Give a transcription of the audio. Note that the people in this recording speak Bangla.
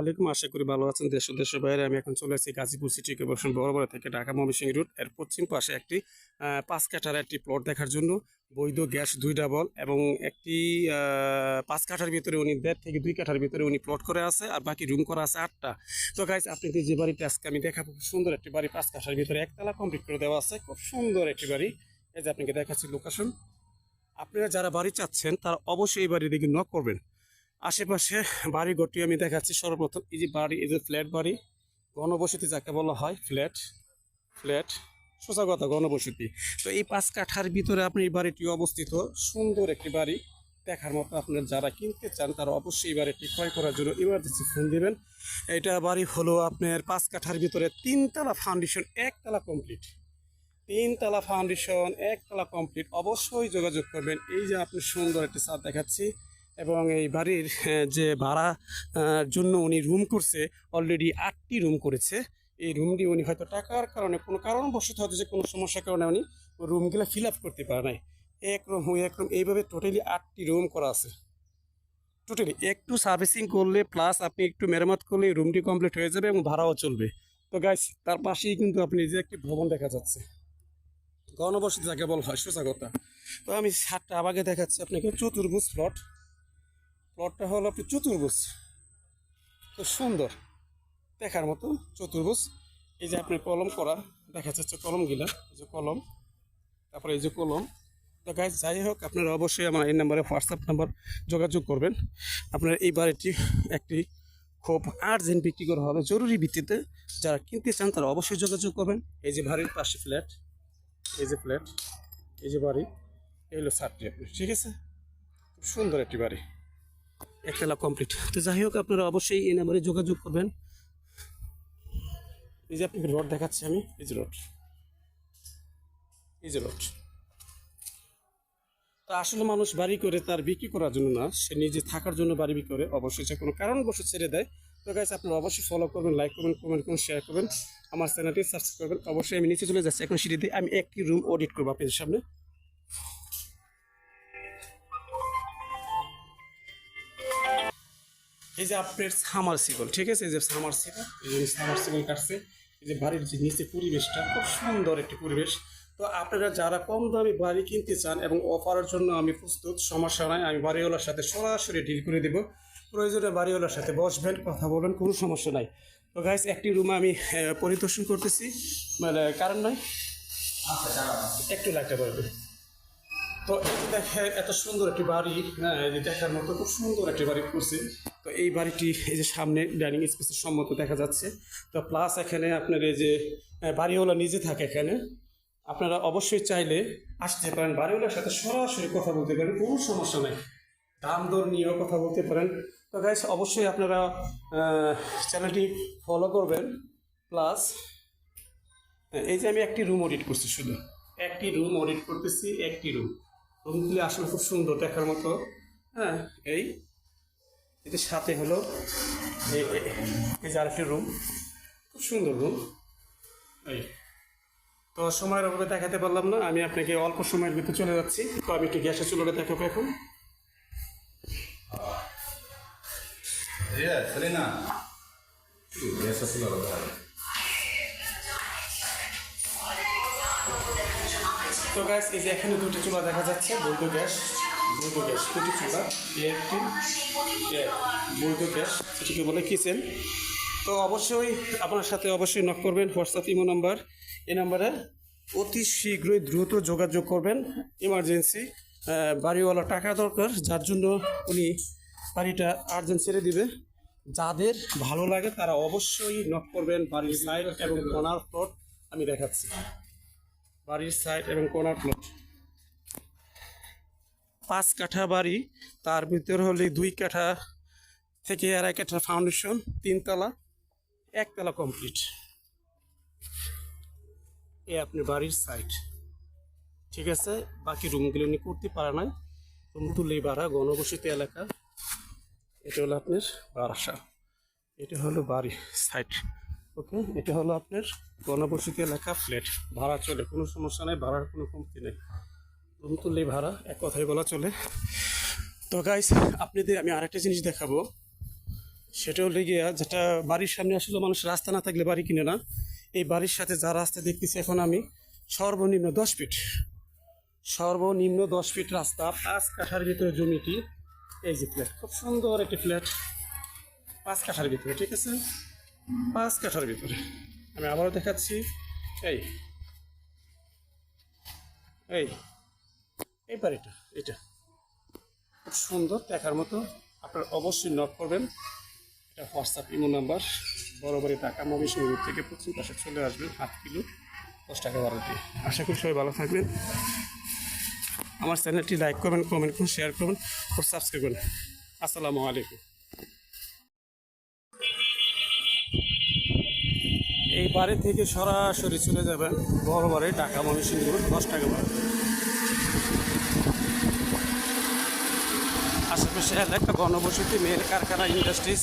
আলাইকুম। আশা করি ভালো আছেন। দেশ দেশের বাইরে আমি এখন চলে আসছি গাজীপুর সিটি কর্পোরেশন বরাবর থেকে ঢাকা ময়মনসিংহ রুট এর পশ্চিম পাশে একটি পাঁচ কাঠার একটি প্লট দেখার জন্য। বৈধ গ্যাস, দুই ডাবল এবং একটি পাঁচ কাঠার ভিতরে উনি দেড় থেকে দুই কাঠার ভিতরে উনি প্লট করে আছে আর বাকি রুম করা আছে আটটা। তো গাইজ আপনাদের যে বাড়িটা আজকে আমি দেখাবো, খুব সুন্দর একটি বাড়ি, পাঁচ কাঠার ভিতরে একতলা কমপ্লিট করে দেওয়া আছে। খুব সুন্দর একটি বাড়ি। এই যে আপনাকে দেখাচ্ছি লোকেশন আপনারা যারা বাড়ি চাচ্ছেন, তারা অবশ্যই এই বাড়ি দিকে নক করবেন। আশেপাশে বাড়ি ঘরটি আমি দেখাচ্ছি। সর্বপ্রথম এই যে বাড়ি, এই যে ফ্ল্যাট বাড়ি গণবসতি যাকে বলা হয়, ফ্ল্যাট ফ্ল্যাট, সোজা কথা গণবসতি তো এই পাঁচ কাঠার ভিতরে আপনি এই বাড়িটি অবস্থিত। সুন্দর একটি বাড়ি। দেখার মতো আপনার যারা কিনতে চান, তারা অবশ্যই এই বাড়িটি ক্রয় করার জন্য ইমার্জেন্সি ফোন দিবেন। এটা বাড়ি হলো আপনার পাঁচ কাঠার ভিতরে তিনতলা ফাউন্ডেশন একতলা কমপ্লিট তিনতলা ফাউন্ডেশন একতলা কমপ্লিট অবশ্যই যোগাযোগ করবেন। এই যে আপনি সুন্দর একটি ছাদ দেখাচ্ছি। এবং এই বাড়ির যে ভাড়া জন্য উনি রুম করছে অলরেডি আটটি রুম করেছে। এই রুমটি উনি হয়তো টাকার কারণে, কোনো কারণবশত হয়তো যে কোনো সমস্যার কারণে উনি রুমগুলো ফিল আপ করতে পারে নাই। এক রুম হয়ে এক রুম এইভাবে টোটালি আটটি রুম করা আছে। টোটালি একটু সার্ভিসিং করলে প্লাস আপনি একটু মেরামত করলে রুমটি কমপ্লিট হয়ে যাবে এবং ভাড়াও চলবে। তো গাইস তার পাশেই কিন্তু আপনি যে একটি ভবন দেখা যাচ্ছে। গণবসতি যাকে বলা হয় সোজা কথা তো আমি সাতটা আবাগে দেখাচ্ছি আপনাকে, চতুর্ভুজ প্লট প্লটটা হলো আপনি চতুর্ভুজ। তো সুন্দর। দেখার মতো চতুর্ভুজ। এই যে আপনি কলম করা, দেখা যাচ্ছে কলমগুলা, এই যে কলম, তারপরে এই যে কলম। তো গাইজ যাই হোক, আপনারা অবশ্যই আমার এই নাম্বারে হোয়াটসঅ্যাপ নাম্বার যোগাযোগ করবেন। আপনার এই বাড়িটি একটি খুব আর্জেন্ট বিক্রি করা হবে। জরুরি ভিত্তিতে যারা কিনতে চান, তারা অবশ্যই যোগাযোগ করবেন। এই যে বাড়ির পাশে ফ্ল্যাট এই যে ফ্ল্যাট এই যে বাড়ি, এই হলো আপনার ঠিক আছে? খুব সুন্দর একটি বাড়ি। একতলা কমপ্লিট তো যাই হোক, আপনারা অবশ্যই এই নাম্বারে যোগাযোগ করবেন। এই যে আপনাকে রড দেখাচ্ছি আমি, এই যে রড এই যে রড তা আসলে মানুষ বাড়ি করে তার বিক্রি করার জন্য না, সে নিজে থাকার জন্য বাড়ি বিক্রি করে। অবশ্যই সে কোনো কারণবশ ছেড়ে দেয়। তো গাইস আপনারা অবশ্যই ফলো করবেন লাইক করবেন কমেন্ট করবেন শেয়ার করবেন। আমার চ্যানেলটি সাবস্ক্রাইব করবেন। অবশ্যই আমি নিচে চলে যাচ্ছি। এখন সিঁড়ি দিয়ে আমি একটি রুম অডিট করব আপনাদের সামনে। এই যে আপনার সামার সিগল ঠিক আছে? এই যে সামার সিগল এই যে সামার সিগল কাটছে এই যে বাড়ির যে নিচে পরিবেশটা খুব সুন্দর একটি পরিবেশ। তো আপনারা যারা কম দামে বাড়ি কিনতে চান এবং অফারের জন্য আমি প্রস্তুত সমস্যা নাই আমি বাড়িওয়ালার সাথে সরাসরি ডিল করে দেবো। প্রয়োজনে বাড়িওয়ালার সাথে বসবেন কথা বলবেন কোনো সমস্যা নাই। তো গাইস একটি রুমে আমি পরিদর্শন করতেছি। মানে কারণ নয় একটু লাগতে পারবে তো এই যে দেখেন এত সুন্দর একটি বাড়ি হ্যাঁ দেখার মতো খুব সুন্দর একটি বাড়ি করছে। তো এই বাড়িটি এই যে সামনে ডাইনিং স্পেসের সম্মত দেখা যাচ্ছে। তো প্লাস এখানে আপনার এই যে বাড়িওয়ালা নিজে থাকে এখানে। আপনারা অবশ্যই চাইলে আসতে পারেন। বাড়িওয়ালার সাথে সরাসরি কথা বলতে পারেন, কোনো সমস্যা নেই। দাম দর নিয়েও কথা বলতে পারেন। তো গাইস অবশ্যই আপনারা চ্যানেলটি ফলো করবেন। প্লাস এই যে আমি একটি রুম অডিট করছি শুধু। একটি রুম অডিট করতেছি, একটি রুম রুমগুলি আসলে খুব সুন্দর দেখার মতো। হ্যাঁ এই এতে সাথে হলো এই- যে আরেকটি রুম খুব সুন্দর রুম এই। তো সময়ের অভাবে দেখাতে পারলাম না আমি আপনাকে অল্প সময়ের ভিতরে চলে যাচ্ছি। তো আমি একটু গ্যাসের চুলোটা দেখাবো এখন। sih kalau তো গ্যাস এই যে এখানে দুটো চুলা দেখা যাচ্ছে বৈধ গ্যাস। বৈধ গ্যাস দুটি চুলা গ্যাস বলে কিচেন। তো অবশ্যই আপনার সাথে অবশ্যই নক করবেন, হোয়াটসঅ্যাপ, ইমো নাম্বার। এই নাম্বারে অতি শীঘ্রই দ্রুত যোগাযোগ করবেন ইমার্জেন্সি বাড়িওয়ালা টাকা দরকার, যার জন্য উনি বাড়িটা আর্জেন্ট ছেড়ে দিবে। যাদের ভালো লাগে তারা অবশ্যই নক করবেন বাড়ির সাইড এবং কর্নার প্লট আমি দেখাচ্ছি। বাড়ির সাইড এবং কর্নার প্লট পাঁচ কাঠা বাড়ি, তার ভিতর হলে দুই কাঠা থেকে আড়াই কাঠা ফাউন্ডেশন তিনতলা একতলা কমপ্লিট এ আপনি বাড়ির সাইড ঠিক আছে? বাকি রুমগুলো নিয়ে করতে পারে না রুম তুলেই ভাড়া, ঘনবসতি এলাকা। এটা হলো আপনার বারাসা। এটা হলো বাড়ি সাইড ওকে এটা হলো আপনার গণবসতি এলাকা ফ্ল্যাট ভাড়া চলে, কোনো সমস্যা নেই, ভাড়ার কোনো কমতি নেই। রুম ভাড়া, এক কথাই বলা চলে। তো গাইস আপনাদের আমি আরেকটা জিনিস দেখাবো। সেটা হলে গিয়া যেটা বাড়ির সামনে আসলে মানুষ রাস্তা না থাকলে বাড়ি কিনে না। এই বাড়ির সাথে যা রাস্তা দেখতেছি এখন আমি, সর্বনিম্ন দশ ফিট সর্বনিম্ন দশ ফিট রাস্তা, পাঁচ কাঠার ভিতরে জমিটি। এই যে ফ্ল্যাট খুব সুন্দর একটি ফ্ল্যাট পাঁচ কাঠার ভিতরে, ঠিক আছে? পাঁচ কাঠার ভিতরে। আমি আবারও দেখাচ্ছি। এই। এই। এই বাড়িটা এটা। খুব সুন্দর, দেখার মতো। আপনারা অবশ্যই নক করবেন। এটা হোয়াটসঅ্যাপ ইমো নাম্বার বড় টাকা মবি সংগ্রহ থেকে পশ্চিম পাশে চলে আসবেন হাফ কিলো, দশ টাকা দিয়ে আশা করি সবাই ভালো থাকবেন। আমার চ্যানেলটি লাইক করবেন কমেন্ট করুন শেয়ার করবেন ও সাবস্ক্রাইব করবেন আসসালামু আলাইকুম। এই বাড়ি থেকে সরাসরি চলে যাবেন বড় বাড়ি টাকা ময়মনসিংহ রোড দশ টাকা বারো আশেপাশে এলাকা গণবসতি মেয়ের কারখানা ইন্ডাস্ট্রিজ।